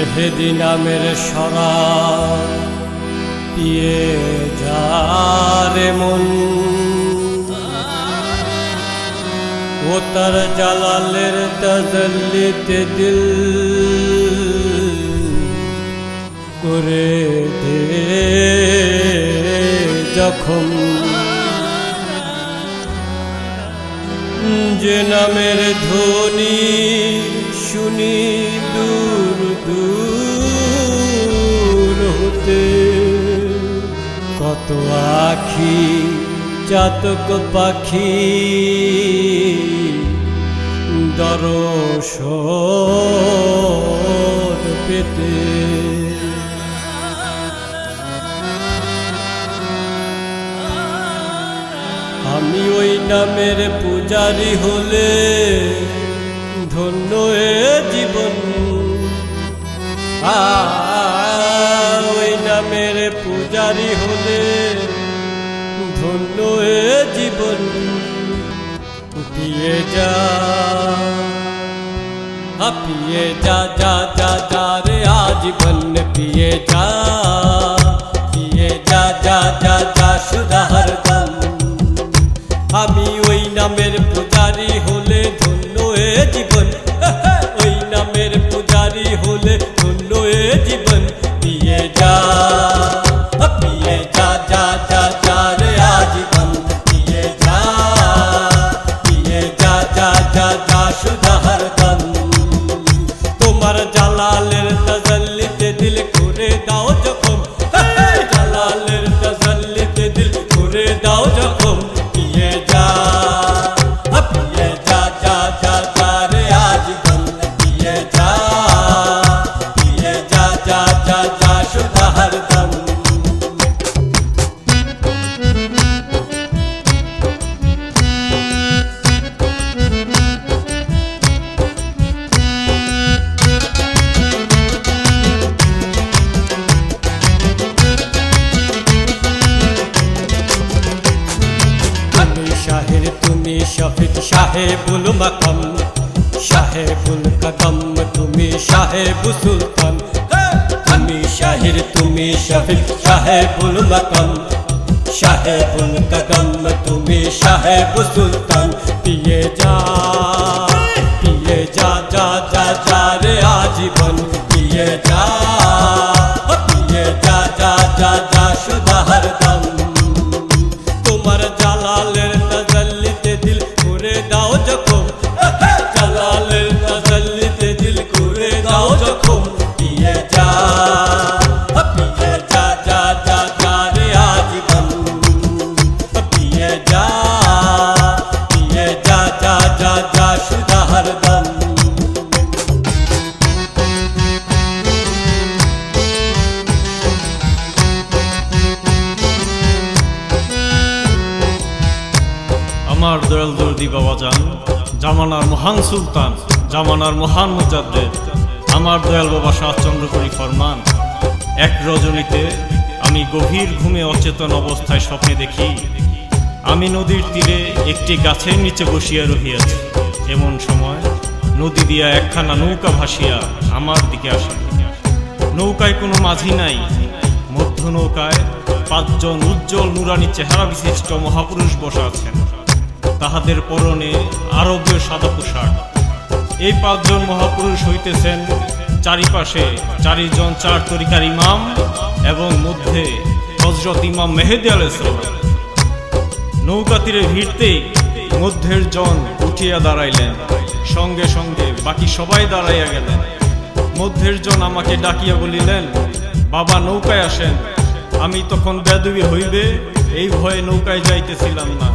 মেহেদি নামের সরা পিয়ে যারে মন। ও তার জালালের তাজল্লিতে দিল করে দে যখন। যে নামের ধ্বনি শুনি দূর দূর হতে কত আখি চাতক পাখি দরশ পেতে। আমি ওই নামের পূজারি হলে ধন্য জীবন। ওই নামের পূজারি হলে ধন্য এ জীবন পিয়ে যা পিয়ে যা যা যা যা রে আজীবন পিয়ে যা পিয়ে যা যা যা যা সুধার দম আমি ওই নামের তুমি শফিক সাহেবুল মাকাম সাহেবুল কদম তুমি সাহেব সুলতান তুমি শাহের তুমি শফিক সাহেবুল মাকাম সাহেবুল কদম তুমি সাহেব সুলতান পিয়ে যা পিয়ে যা যা যা যা রে আজীবন পিয়ে আমার দয়াল দর্দি বাবাজান জামানার মহান সুলতান, জামানার মহান মুজাদ্দের আমার দয়াল বাবা শাহচন্দ্র করি ফরমান। এক রজনীতে আমি গভীর ঘুমে অচেতন অবস্থায় স্বপ্নে দেখি, আমি নদীর তীরে একটি গাছের নিচে বসিয়া রহিয়াছি। এমন সময় নদী দিয়া একখানা নৌকা ভাসিয়া আমার দিকে আসে। নৌকায় কোনো মাঝি নাই। মধ্য নৌকায় পাঁচজন উজ্জ্বল নুরানি চেহারা বিশিষ্ট মহাপুরুষ বসা আছেন। তাহাদের পরনে আরবীয় সাদা পোশাক এই পাঁচজন মহাপুরুষ হইতেছেন চারিপাশে চারিজন চার তরিকার ইমাম এবং মধ্যে হজরত ইমাম মেহেদি আলাইসালাম নৌকা তীরে ভিড়তেই মধ্যের জন উঠিয়া দাঁড়াইলেন, সঙ্গে সঙ্গে বাকি সবাই দাঁড়াইয়া গেলেন। মধ্যের জন আমাকে ডাকিয়া বলিলেন, বাবা, নৌকায় আসেন। আমি তখন বেদবি হইবে, এই ভয়ে নৌকায় যাইতেছিলাম না।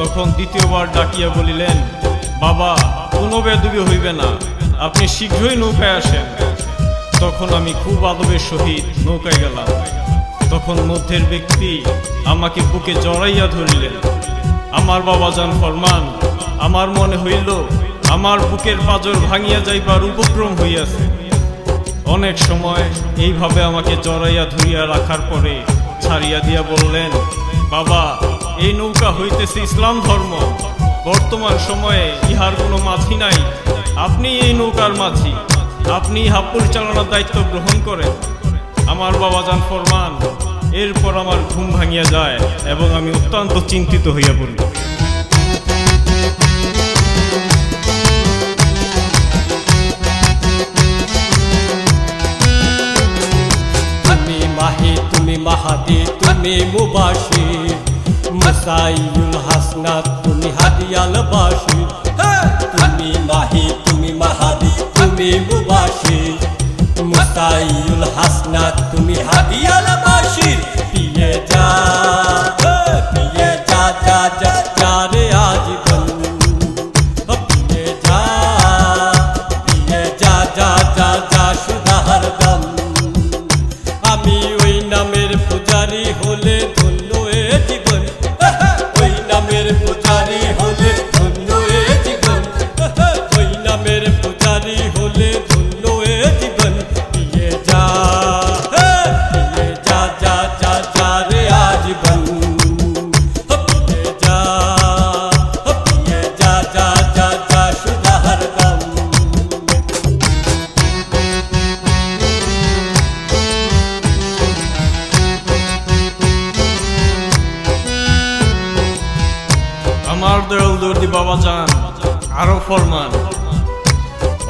তখন দ্বিতীয়বার ডাকিয়া বলিলেন, বাবা, কোনো বেদবি হইবে না, আপনি শীঘ্রই নৌকায় আসেন। তখন আমি খুব আদবের সহিত নৌকায় গেলাম। তখন মধ্যের ব্যক্তি আমাকে বুকে জড়াইয়া ধরিলেন, আমার বাবা যান ফরমান, আমার মনে হইল আমার বুকের পাজর ভাঙিয়া যাইবার উপক্রম হইয়াছে। অনেক সময় এইভাবে আমাকে জড়াইয়া ধরিয়া রাখার পরে ছাড়িয়া দিয়া বললেন, বাবা এই নৌকা হইতেছে ইসলাম ধর্ম। বর্তমান সময়ে ইহার কোনো মাঝি নাই। আপনি এই নৌকার মাঝি। আপনি হাব পরিচালনার দায়িত্ব গ্রহণ করেন। আমার বাবা যান ফরমান, এরপর আমার ঘুম ভাঙিয়া যায় এবং আমি অত্যন্ত চিন্তিত হইয়া পড়ি। মাহি, তুমি মাহাদি, তুমি মুবাসি মুসাইউল হাসনাত তুমি হাদিয়াল বাসি তুমি মাহি তুমি মাহাদি তুমি মুবাসি মুসাইউল হাসনাত তুমি হাদিয়াল বাসি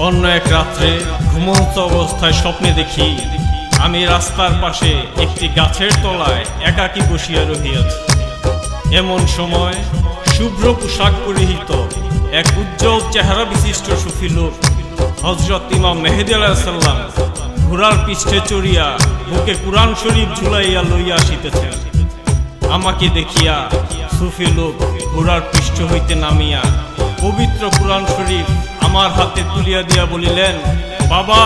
অন্য এক রাত্রে ঘুমন্ত অবস্থায় স্বপ্নে দেখি, আমি রাস্তার পাশে একটি গাছের তলায় একাকী বসিয়া রহিয়াছি। এমন সময় শুভ্র পোশাক পরিহিত এক উজ্জ্বল চেহারা বিশিষ্ট সুফি লোক হজরত ইমাম মেহেদি আলাহিসাল্লাম ঘোড়ার পৃষ্ঠে চড়িয়া বুকে কুরআন শরীফ ঝুলাইয়া লইয়া আসিতেছেন। আমাকে দেখিয়া সুফি লোক ঘোড়ার পৃষ্ঠ হইতে নামিয়া পবিত্র কুরআন শরীফ আমার হাতে তুলিয়া দিয়া বলিলেন, বাবা,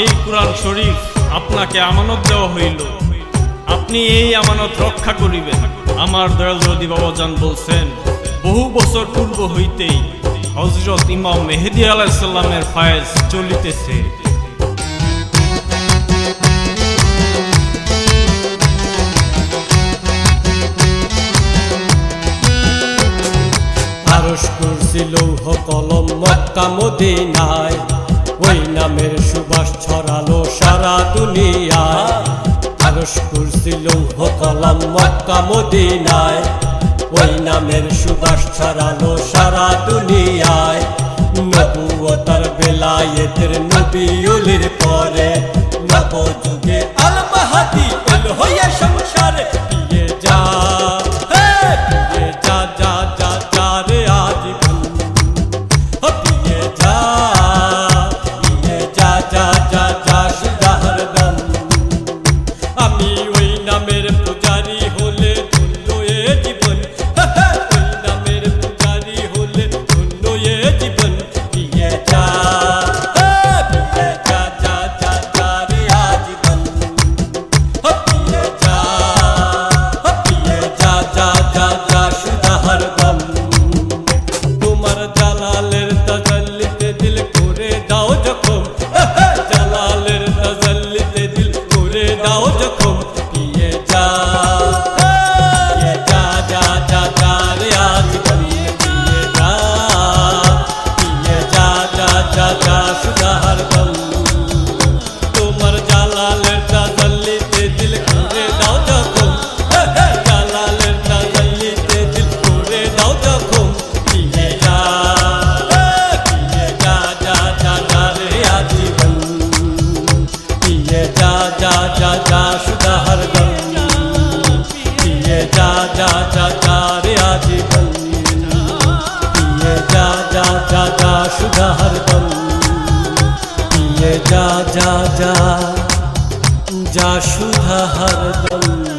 এই কুরআন শরীফ আপনাকে আমানত দেওয়া হইল। আপনি এই আমানত রক্ষা করিবেন। আমার দয়াল যদি বাবাজান বলছেন, বহু বছর পূর্ব হইতেই হজরত ইমাম মেহেদি আলাহিসাল্লামের ফায়েজ চলিতেছে। কুরসি লৌহ কলম মক্কা মদিনায়। ওই নামের সুবাস ছড়ালো সারা দুনিয়ায়। আরশ কুরসি লৌহ কলম মক্কা মদিনায়। ওই নামের সুবাস ছড়ালো সারা দুনিয়ায়। নবুয়তার বেলায়েতের নবিয়ুলির পরে নবযুগে সুধার গম পিয়ে যা যা যা যা সুধা হরদম